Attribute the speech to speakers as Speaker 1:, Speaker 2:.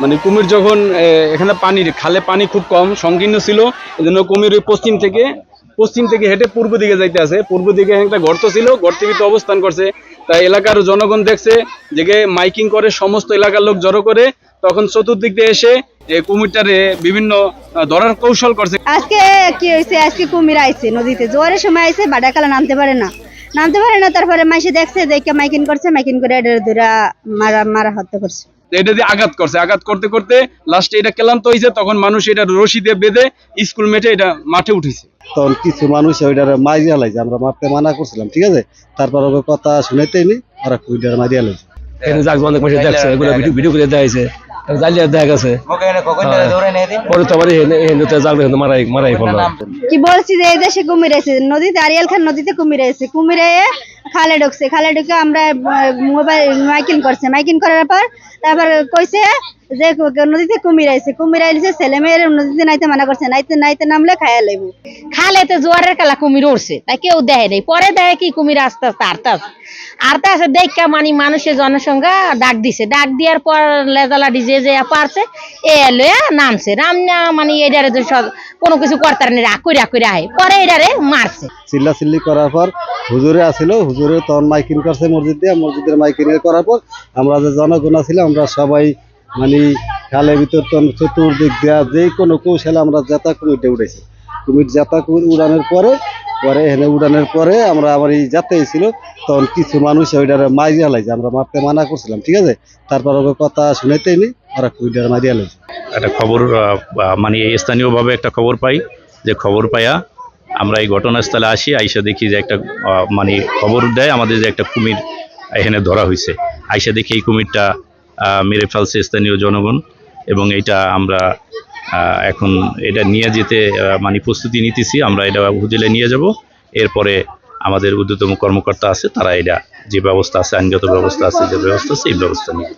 Speaker 1: মানে কুমির যখন এখানে পানির খালে পানি খুব কম, সংকীর্ণ ছিল, এজন্য কুমির ওই পশ্চিম থেকে পশ্চিম থেকে হেঁটে পূর্ব দিকে যাইতে আছে। পূর্ব দিকে একটা গর্ত ছিল গর্তের ভিতরে অবস্থান করছে। তাই এলাকার জনগণ দেখছে যে মাইকিং করে, সমস্ত এলাকার লোক জড়ো করে, তখন চতুর্দিক দিয়ে এসে কুমিরটারে বিভিন্ন ধরার কৌশল করছে।
Speaker 2: আজকে কি হয়েছে আজকে কুমির আইছে নদীতে। জোয়ারের সময় আইছে বাডাকালা নামতে পারে না। নামতে পারে না, তারপরে মাইসে দেখছে, দেখে মাইকিং করছে, মাইকিং করে এটা ধরা মারা মারা হত্যা করছে।
Speaker 1: এটা দিয়ে আঘাত করছে। আঘাত করতে করতে লাস্টে এটা ক্লান্ত হয়েছে তখন মানুষ এটা রশি দিয়ে বেঁধে স্কুল মেটে এটা মাঠে উঠেছে।
Speaker 3: তখন কিছু মানুষ ওইটারে মারিয়া লাইছে। আমরা মারতে মানা করছিলাম ঠিক আছে? তারপর ওকে কথা শুনেতেই নি ওরা ওইটারে মারিয়া লাইছে।
Speaker 4: অনেক মানুষ দেখছে এগুলো ভিডিও ভিডিও করে দেখা জালিয়া দেখা গেছে। পরে তো আবার এখানে জাল মারাই মারাই পড়ল
Speaker 2: কি বলছি যে এই দেশে কুমির এসে নদীতে আরিয়াল খান নদীতে কুমির এসে কুমিরে খালে ঢুকছে খালে ঢুকে আমরা মোবাইল মাইকিং করছে। মাইকিং করার পর তারপর কইছে যে নদীতে কুমির আইছে। কুমির আইছে ছেলে মেয়ের নদীতে নাইতে মানা করছে। নাইতে নাইতে নামলে খায়া লাইব।
Speaker 5: খালেতে জোয়ারের কালা কুমির উঠছে তাই কেউ দেয় নাই। পরে দেয় কি কুমির আস্তে আস্তে আরতে আছে। আরতে আছে দেখা মানে মানুষের জনসংখ্যা ডাক দিছে। ডাক দেওয়ার পর লেজালা ডিজে যে পারছে এ এলো নামছে। নাম না মানে এটারে যে সব কোনো কিছু করতার নেই। করে রাগ করে আয় পরে এটারে মারছে।
Speaker 3: চিল্লা চিল্লি করার পর হুজুরে আসিল, হুজুরে তখন মাইকিং করছে মসজিদ দিয়ে, মসজিদের মাইকিং করার পর আমরা যে জনগণ আছিলাম, আমরা সবাই মানে খালের ভিতর চতুর্দিক দেওয়া যে কোনো কৌশলে আমরা জাতা কুমিরটা উঠেছি। কুমির জাতা কুমির উড়ানোর পরে পরে এখানে উড়ানোর পরে আমরা আবার এই যাতে ছিল, তখন কিছু মানুষ ওইটারে মারিয়া লাইছে, আমরা মারতে মানা করছিলাম, ঠিক আছে? তারপর ওকে কথা শুনেতেই নি ওরা কুমিরটারে মারিয়া লাইছে।
Speaker 6: একটা খবর মানে স্থানীয়ভাবে একটা খবর পাই, যে খবর পাইয়া আমরা এই ঘটনাস্থলে আসি, আইসা দেখি যে একটা মানে খবর দেয় আমাদের যে একটা কুমির এখানে ধরা হয়েছে। আইসা দেখি এই কুমিরটা মেরে ফেলছে স্থানীয় জনগণ এবং এটা আমরা এখন এটা নিয়ে যেতে মানে প্রস্তুতি নিতেছি। আমরা এটা উপজেলায় নিয়ে যাব। এরপরে আমাদের ঊর্ধ্বতম কর্মকর্তা আছে, তারা এটা যে ব্যবস্থা আছে, আইনগত ব্যবস্থা আছে, যে ব্যবস্থা আছে, এই ব্যবস্থা নিয়ে